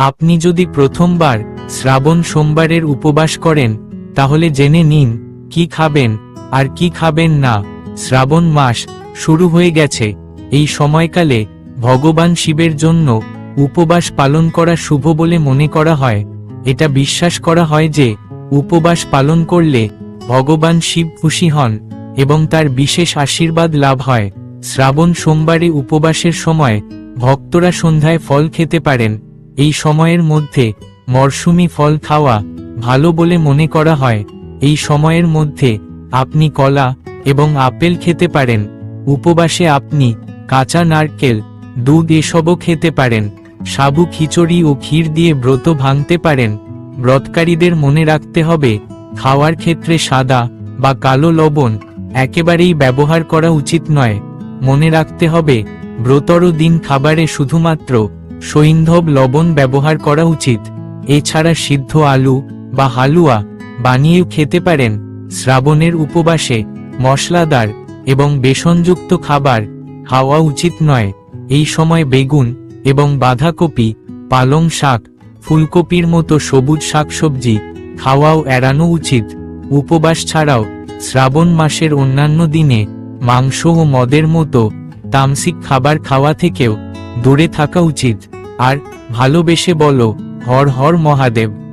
আপনি যদি প্রথমবার শ্রাবণ সোমবারের উপবাস করেন, তাহলে জেনে নিন, কি খাবেন, আর কি খাবেন না। শ্রাবণ মাস শুরু হয়ে গেছে। এই সময়কালে ভগবান শিবের জন্য উপবাস পালন করা শুভ বলে মনে করা হয়। এটা বিশ্বাস করা হয় যে, উপবাস পালন করলে ভগবান শিব খুশি হন এবং তার বিশেষ আশীর্বাদ লাভ হয়। শ্রাবণ সোমবারে উপবাসের সময় ভক্তরা সন্ধ্যায় ফল খেতে পারেন। এই সময়ের মধ্যে মরশুমি ফল খাওয়া ভালো বলে মনে করা হয়। এই সময়ের মধ্যে আপনি কলা এবং আপেল খেতে পারেন। উপবাসে আপনি কাঁচা নারকেল, দুধ এসবও খেতে পারেন। সাবু, খিচুড়ি ও ক্ষীর দিয়ে ব্রত ভাঙতে পারেন। ব্রতকারীদের মনে রাখতে হবে, খাওয়ার ক্ষেত্রে সাদা বা কালো লবণ একেবারেই ব্যবহার করা উচিত নয়। মনে রাখতে হবে ব্রতর দিন খাবারে শুধুমাত্র সৈন্ধব লবণ ব্যবহার করা উচিত। এছাড়া সিদ্ধ আলু বা হালুয়া বানিয়েও খেতে পারেন। শ্রাবণের উপবাসে মশলাদার এবং বেসনযুক্ত খাবার খাওয়া উচিত নয়। এই সময় বেগুন এবং বাঁধাকপি, পালং শাক, ফুলকপির মতো সবুজ শাকসবজি খাওয়াও এড়ানো উচিত। উপবাস ছাড়াও শ্রাবণ মাসের অন্যান্য দিনে মাংস ও মদের মতো তামসিক খাবার খাওয়া থেকেও দূরে থাকা উচিত। আর ভালোবেসে বলো হর হর মহাদেব।